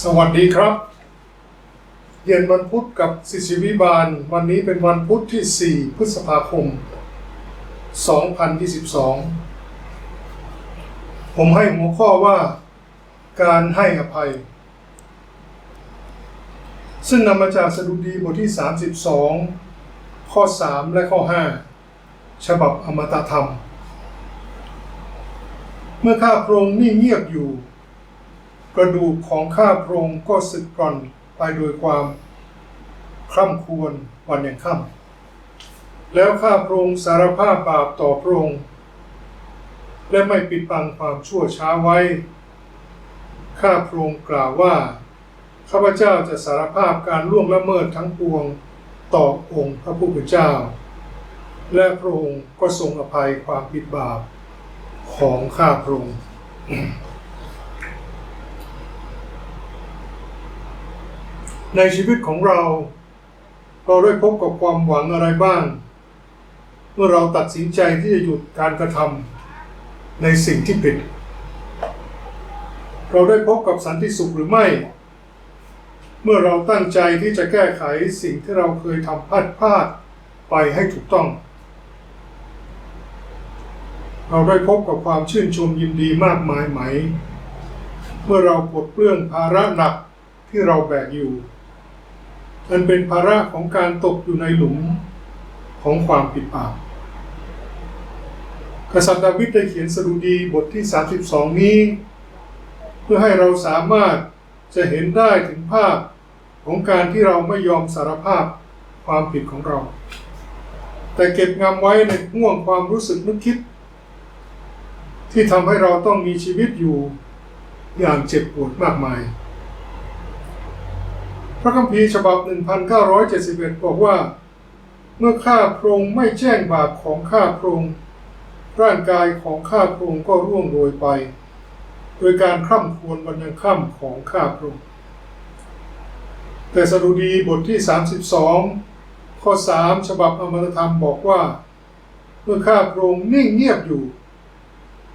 สวัสดีครับ เย็นวันพุธกับศิษยวิบาล วันนี้เป็นวันพุธที่ 4 พฤษภาคม 2022 ผมให้หัวข้อว่าการให้อภัย ซึ่งนำมาจากสดุดีบทที่ 32 ข้อ 3 และข้อ 5 ฉบับอมตะธรรม เมื่อข้าพระองค์นิ่งเงียบอยู่ กระดูกของข้าพระองค์ก็สึกกร่อนไปโดยความคร่ำควญวันยังค่ำแล้วข้าพระองค์สารภาพบาปต่อพระองค์และไม่ปิดบังความชั่วช้าไว้ ข้าพระองค์กล่าวว่าข้าพเจ้าจะสารภาพการล่วงละเมิดทั้งปวงต่อองค์พระผู้เป็นเจ้า และพระองค์ก็ทรงอภัยความผิดบาปของข้าพระองค์ ในชีวิตของเรา เราได้พบกับความหวังอะไรบ้าง เมื่อเราตัดสินใจที่จะหยุดการกระทำในสิ่งที่ผิด เราได้พบกับสันติสุขหรือไม่ เมื่อเราตั้งใจที่จะแก้ไขสิ่งที่เราเคยทำพลาดพลาดไปให้ถูกต้อง เราได้พบกับความชื่นชมยินดีมากมายไหม เมื่อเราปลดเปลื้องภาระหนักที่เราแบกอยู่ มันเป็นภาระของการตกอยู่ในหลุมของความผิดบาปกษัตริย์ดาวิดได้เขียนสดุดีบทที่ 32 นี้ เพื่อให้เราสามารถจะเห็นได้ถึงภาพของการที่เราไม่ยอมสารภาพความผิดของเรา แต่เก็บงำไว้ในห่วงความรู้สึกนึกคิด ที่ทำให้เราต้องมีชีวิตอยู่อย่างเจ็บปวดมากมาย พระคัมภีร์ฉบับ 1971 บอกว่า เมื่อข้าพระองค์ไม่แจ้งบาปของข้าพระองค์ร่างกายของข้าพระองค์ก็ร่วงโรยไป โดยการคร่ำครวญวันยังค่ำของข้าพระองค์แต่สดุดีบทที่ 32 ข้อ 3 ฉบับอมรธรรมบอกว่า เมื่อข้าพระองค์นิ่งเงียบอยู่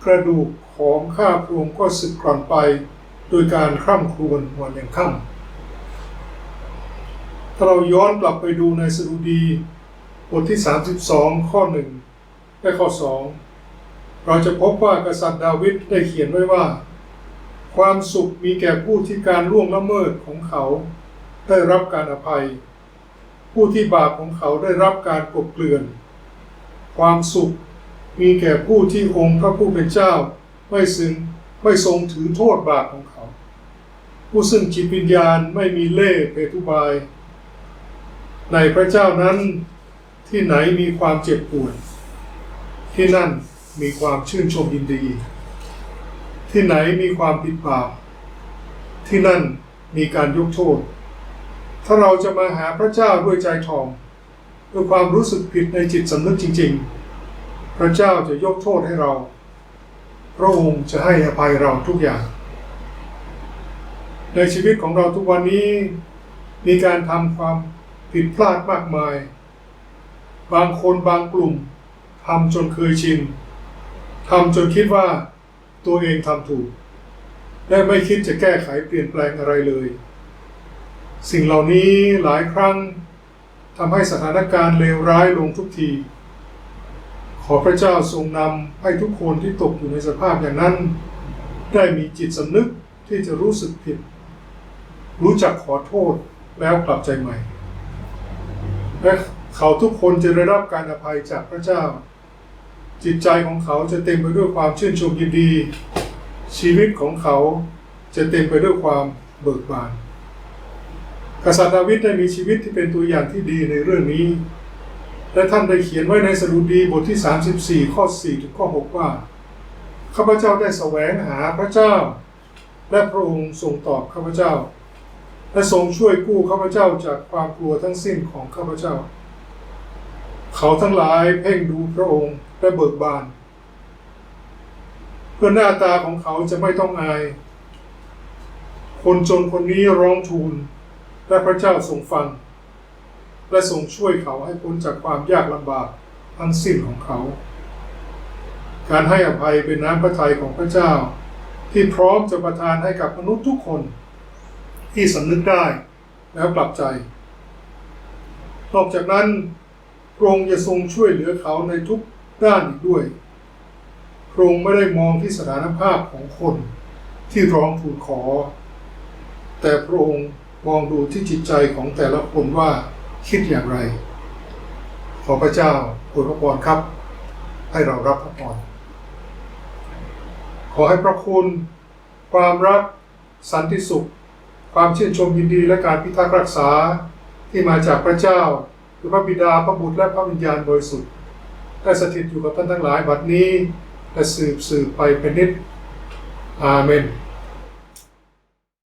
กระดูกของข้าพระองค์ก็สึกกร่อนไป โดยการคร่ำครวญวันยังค่ำ ถ้าเราย้อนกลับไปดูในสดุดีบทที่ 32 ข้อ 1 และข้อ 2 เราจะพบว่ากษัตริย์ดาวิดได้เขียนไว้ว่า ความสุขมีแก่ผู้ที่การล่วงละเมิดของเขา ได้รับการอภัย ผู้ที่บาปของเขาได้รับการกลบเกลื่อน ความสุขมีแก่ผู้ที่องค์พระผู้เป็นเจ้า ไม่ซึ่งไม่ทรงถือโทษบาปของเขา ผู้ซึ่งจิตวิญญาณไม่มีเล่ห์เพทุบาย ในพระเจ้านั้นที่ไหนมีความเจ็บปวดที่นั่นมีความชื่นชมยินดี ที่ไหนมีความผิดบาปที่นั่นมีการยกโทษ ถ้าเราจะมาหาพระเจ้าด้วยใจทองด้วยความรู้สึกผิดในจิตสำนึกจริง ๆ พระเจ้าจะยกโทษให้เรา พระองค์จะให้อภัยเราทุกอย่าง ในชีวิตของเราทุกวันนี้มีการทำความ ผิดพลาดมากมาย บางคนบางกลุ่มทำจนเคยชินทำจนคิดว่าตัวเองทำถูก และไม่คิดจะแก้ไขเปลี่ยนแปลงอะไรเลย สิ่งเหล่านี้หลายครั้งทำให้สถานการณ์เลวร้ายลงทุกที ขอพระเจ้าทรงนำให้ทุกคนที่ตกอยู่ในสภาพอย่างนั้น ได้มีจิตสำนึกที่จะรู้สึกผิด รู้จักขอโทษแล้วกลับใจใหม่ และเขาทุกคนจะได้รับการอภัยจากพระเจ้า จิตใจของเขาจะเต็มไปด้วยความชื่นชมยินดี ชีวิตของเขาจะเต็มไปด้วยความเบิกบาน กษัตริย์ดาวิดได้มีชีวิตที่เป็นตัวอย่างที่ดีในเรื่องนี้ และท่านได้เขียนไว้ในสดุดีบทที่ 34 ข้อ 4 ถึงข้อ 6 ว่าข้าพเจ้าได้แสวงหาพระเจ้า และพระองค์ทรงตอบข้าพเจ้า และทรงช่วยกู้ข้าพเจ้าจากความกลัวทั้งสิ้นของข้าพเจ้า เขาทั้งหลายเพ่งดูพระองค์และเบิกบาน เพื่อหน้าตาของเขาจะไม่ต้องอาย คนจนคนนี้ร้องทูล และพระเจ้าทรงฟัง และทรงช่วยเขาให้พ้นจากความยากลำบากทั้งสิ้นของเขา การให้อภัยเป็นน้ำพระทัยของพระเจ้า ที่พร้อมจะประทานให้กับมนุษย์ทุกคน ที่สำนึกได้ แล้วกลับใจ นอกจากนั้นพระองค์จะทรงช่วยเหลือเขาในทุกด้านอีกด้วยพระองค์ไม่ได้มองที่สถานภาพของคนที่ร้องทูลขอ แต่พระองค์มองดูที่จิตใจของแต่ละคนว่าคิดอย่างไร ขอพระเจ้าอวยพระพรครับ ให้เรารับพระพรขอให้พระคุณ ความรัก สันติสุข ความชื่นชมยินดีและการพิทักษ์รักษาที่มาจากพระเจ้าคือพระบิดาพระบุตรและพระวิญญาณบริสุทธิ์ได้สถิตอยู่กับท่านทั้งหลายบัดนี้และสืบสืบไปเป็นนิจอาเมน